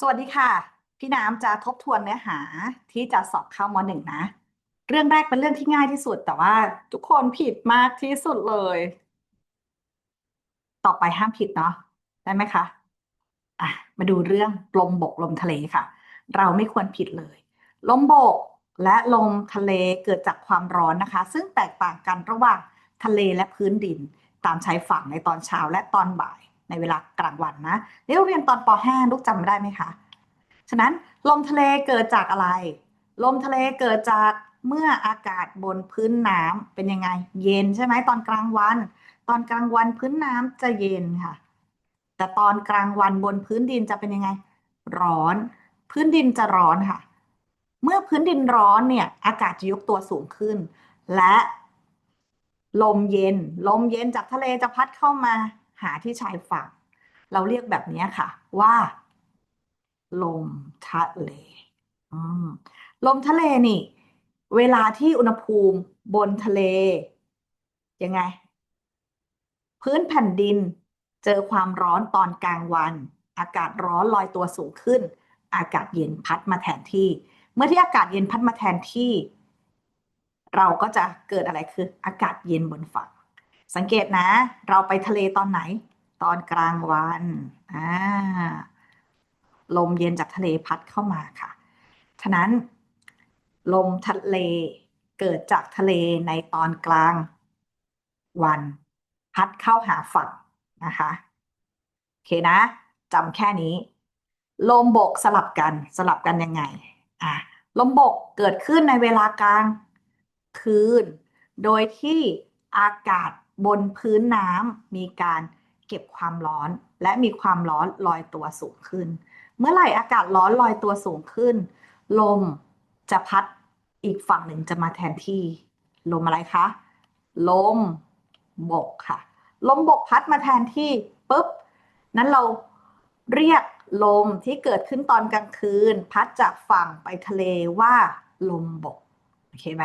สวัสดีค่ะ พี่น้ำจะทบทวนเนื้อหาที่จะสอบเข้ามหนึ่งนะ เรื่องแรกเป็นเรื่องที่ง่ายที่สุด แต่ว่าทุกคนผิดมากที่สุดเลย ต่อไปห้ามผิดเนาะได้ไหมคะอะมาดูเรื่องลมบกลมทะเลค่ะ เราไม่ควรผิดเลย ลมบกและลมทะเลเกิดจากความร้อนนะคะ ซึ่งแตกต่างกันระหว่างทะเลและพื้นดิน ตามชายฝั่งในตอนเช้าและตอนบ่าย ในเวลากลางวันนะเรียนตอนป .5 ลูกจำได้ไหมคะ ฉะนั้นลมทะเลเกิดจากอะไร ลมทะเลเกิดจากเมื่ออากาศบนพื้นน้ำเป็นยังไง เย็นใช่ไหมตอนกลางวัน ตอนกลางวันพื้นน้ำจะเย็นค่ะ แต่ตอนกลางวันบนพื้นดินจะเป็นยังไง ร้อน พื้นดินจะร้อนค่ะ เมื่อพื้นดินร้อนเนี่ย อากาศจะยกตัวสูงขึ้น และลมเย็น ลมเย็นจากทะเลจะพัดเข้ามา หาที่ชายฝั่ง เราเรียกแบบนี้ค่ะ ว่า ลมทะเลลมทะเลนี่ เวลาที่อุณหภูมิบนทะเล ยังไง พื้นแผ่นดินเจอความร้อนตอนกลางวัน อากาศร้อนลอยตัวสูงขึ้น อากาศเย็นพัดมาแทนที่ เมื่อที่อากาศเย็นพัดมาแทนที่ เราก็จะเกิดอะไรคือ อากาศเย็นบนฝั่ง สังเกตนะ เราไปทะเลตอนไหน ตอนกลางวันอ่าลมเย็นจากทะเลพัดเข้ามาค่ะ ฉะนั้น ลมทะเลเกิดจากทะเลในตอนกลางวัน พัดเข้าหาฝั่งนะคะโอเคนะจำแค่นี้ ลมบกสลับกันสลับกันยังไงอะลมบกเกิดขึ้นในเวลากลางคืน โดยที่อากาศ บนพื้นน้ำมีการเก็บความร้อน และมีความร้อนลอยตัวสูงขึ้น เมื่อไหร่อากาศร้อนลอยตัวสูงขึ้น ลมจะพัดอีกฝั่งหนึ่งจะมาแทนที่ ลมอะไรคะ ลมบกค่ะ ลมบกพัดมาแทนที่ปุ๊บ นั้นเราเรียกลมที่เกิดขึ้นตอนกลางคืน พัดจากฝั่งไปทะเลว่า ลมบก โอเคไหม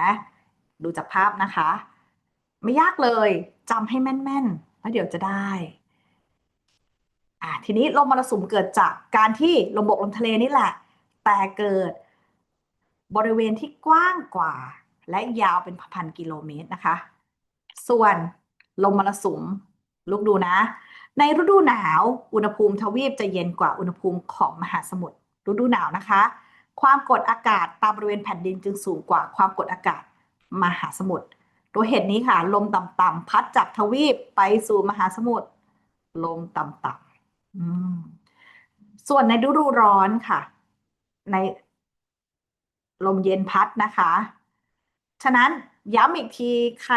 ดูจากภาพนะคะ ไม่ยากเลย จำให้แม่นๆแล้วเดี๋ยวจะได้อ่าทีนี้ลมมรสุมเกิดจากการที่ลมบกลมทะเลนี่แหละ แต่เกิดบริเวณที่กว้างกว่า และยาวเป็นพันกิโลเมตรนะคะ ส่วนลมมรสุมลูกดูนะ ในฤดูหนาวอุณหภูมิทวีปจะเย็นกว่าอุณหภูมิของมหาสมุทรฤดูหนาวนะคะ ความกดอากาศตามบริเวณแผ่นดินจึงสูงกว่าความกดอากาศมหาสมุทร ตัวเหตุนี้ค่ะ ลมต่ำๆพัดจากทวีปไปสู่มหาสมุทรลมต่ำๆส่วนในฤดูร้อนค่ะ ในลมเย็นพัดนะคะ ฉะนั้นย้ำอีกทีใคร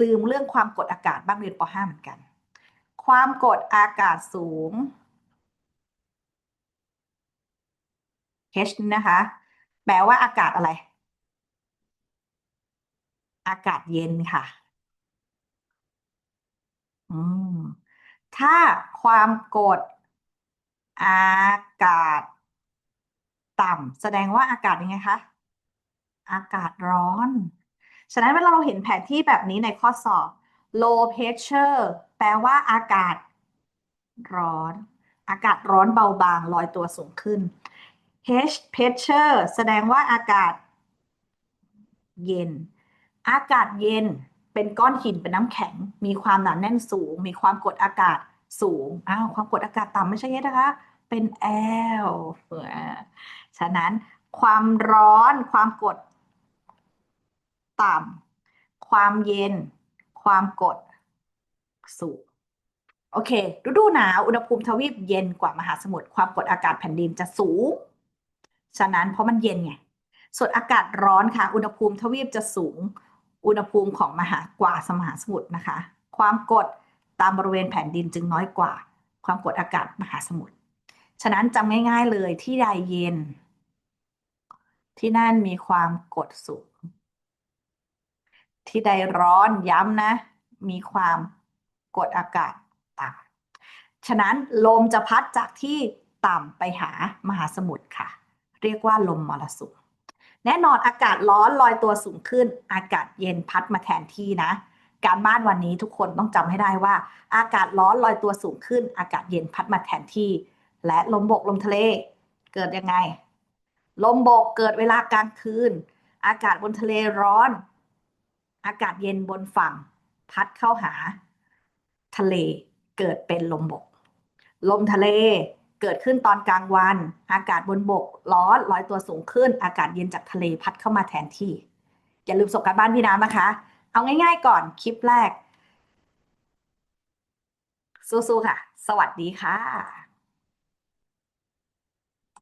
ลืมเรื่องความกดอากาศบ้างเรียนป .5 เหมือนกัน ความกดอากาศสูง H นะคะ แปลว่าอากาศอะไร อากาศเย็นค่ะ อืม ถ้าความกดอากาศ ต่ำแสดงว่าอากาศยังไงคะ อากาศร้อน ฉะนั้นเวลาเราเห็นแผนที่แบบนี้ในข้อสอบ low pressure แปลว่าอากาศร้อน อากาศร้อนเบาบางลอยตัวสูงขึ้น H pressure แสดงว่าอากาศเย็น อากาศเย็นเป็นก้อนหินเป็นน้ำแข็ง มีความหนาแน่นสูง มีความกดอากาศสูงอ้าวความกดอากาศต่ำไม่ใช่เยนะคะ เป็นแอลฉะนั้นความร้อนความกดต่ำความเย็น ความกดสูงโอเคฤดูหนาวอุณหภูมิทวีปเย็นกว่ามหาสมุทรความกดอากาศแผ่นดินจะสูง ฉะนั้นเพราะมันเย็นไงส่วนอากาศร้อนค่ะ อุณหภูมิทวีปจะสูง อุณหภูมิของมหากว่าสมหาสมุทรนะคะ ความกดตามบริเวณแผ่นดินจึงน้อยกว่า ความกดอากาศมหาสมุทรฉะนั้นจำง่าย ๆเลยที่ใดเย็น ที่นั่นมีความกดสูง ที่ใดร้อนย้ำนะ มีความกดอากาศต่ำฉะนั้นลมจะพัดจากที่ต่ำไปหามหาสมุทรค่ะ เรียกว่าลมมรสุม แน่นอนอากาศร้อนลอยตัวสูงขึ้น อากาศเย็นพัดมาแทนที่นะ การบ้านวันนี้ทุกคนต้องจำให้ได้ว่า อากาศร้อนลอยตัวสูงขึ้น อากาศเย็นพัดมาแทนที่ และลมบกลมทะเล เกิดยังไง ลมบกเกิดเวลากลางคืน อากาศบนทะเลร้อน อากาศเย็นบนฝั่ง พัดเข้าหา ทะเลเกิดเป็นลมบก ลมทะเล เกิดขึ้นตอนกลางวัน อากาศบนบกร้อนลอยตัวสูงขึ้น อากาศเย็นจากทะเลพัดเข้ามาแทนที่ อย่าลืมส่งการบ้านพี่น้ำนะคะ เอาง่ายๆก่อนคลิปแรก สู้ๆค่ะ สวัสดีค่ะ